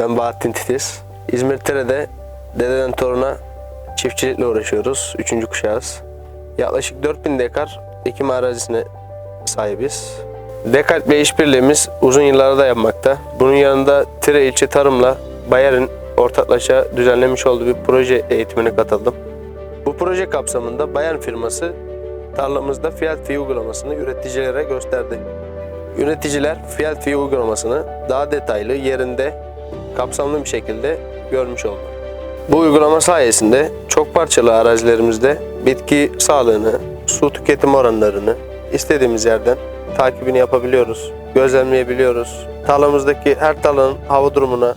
Ben Bahattin Titiz. İzmir Tere'de dededen toruna çiftçilikle uğraşıyoruz. Üçüncü kuşağız. Yaklaşık 4000 dekar ekim arazisine sahibiz. Dekalp ile işbirliğimiz uzun yıllarda yapmakta. Bunun yanında Tire ilçe tarımla Bayer'in ortaklaşa düzenlemiş olduğu bir proje eğitimine katıldım. Bu proje kapsamında Bayer firması tarlamızda Fiat Fi uygulamasını üreticilere gösterdi. Üreticiler Fiat Fi uygulamasını daha detaylı, yerinde, kapsamlı bir şekilde görmüş oldu. Bu uygulama sayesinde çok parçalı arazilerimizde bitki sağlığını, su tüketim oranlarını istediğimiz yerden takibini yapabiliyoruz, gözlemleyebiliyoruz. Tarlamızdaki her tarlanın hava durumuna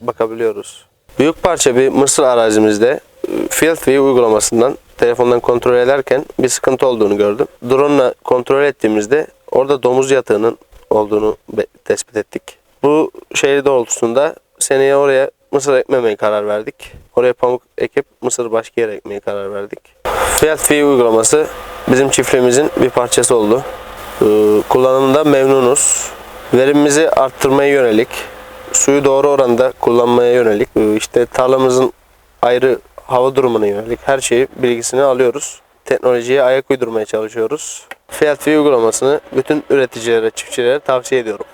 bakabiliyoruz. Büyük parça bir mısır arazimizde e, Field View uygulamasından telefondan kontrol ederken bir sıkıntı olduğunu gördüm. Drone ile kontrol ettiğimizde orada domuz yatağının olduğunu tespit ettik. Bu şey doğrultusunda seneye oraya mısır ekmemeye karar verdik. Oraya pamuk ekip mısır başka yere ekmeye karar verdik. Field View uygulaması bizim çiftliğimizin bir parçası oldu. Ee, Kullanımında memnunuz. Verimimizi arttırmaya yönelik, suyu doğru oranda kullanmaya yönelik, e, işte tarlamızın ayrı hava durumuna yönelik her şeyi bilgisini alıyoruz. Teknolojiye ayak uydurmaya çalışıyoruz. Fiat View uygulamasını bütün üreticilere, çiftçilere tavsiye ediyorum.